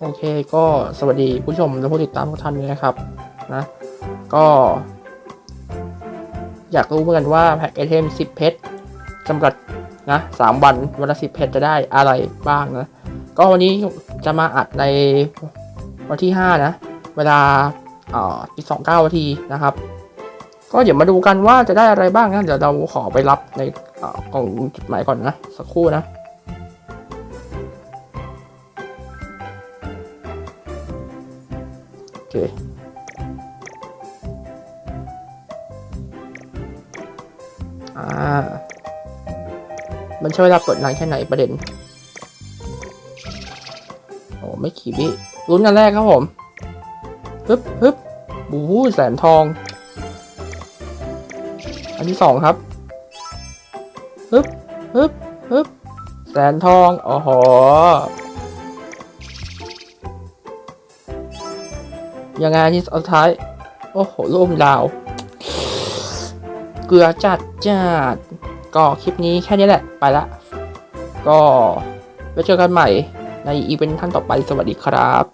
โอเคก็สวัสดีผู้ชมและผู้ติดตามทุกท่านด้วยนะครับนะก็ อยากรู้เหมือนกันว่าแพ็กไอเทม 10 เพชรจำกัดนะสามวันวันละ10เพชรจะได้อะไรบ้างนะ ก็วันนี้จะมาอัดในวันที่ 5 นะ เวลาเอ่อปีสองเก้านาทีนะครับ ก็เดี๋ยวมาดูกันว่าจะได้อะไรบ้างนะ เดี๋ยวเราขอไปรับในเอ่อกล่องจดหมายก่อนนะ สักครู่นะ เคอ่ามันใช้เวลาเปิดนานแค่ไหนประเด็น โอ้ไม่ขี่วิลุ้นกันแรกครับผมฮึบฮึบบู๊แสนทอง อันที่สองครับฮึบฮึบฮึบแสนทอง โอ้โห ยังไงที่สุดท้าย โอ้โหร่มดาว เกลือจัดจัดก็คลิปนี้แค่นี้แหละ ไปละ ก็ไว้เจอกันใหม่ในอีเวนต์ท่านต่อไปสวัสดีครับ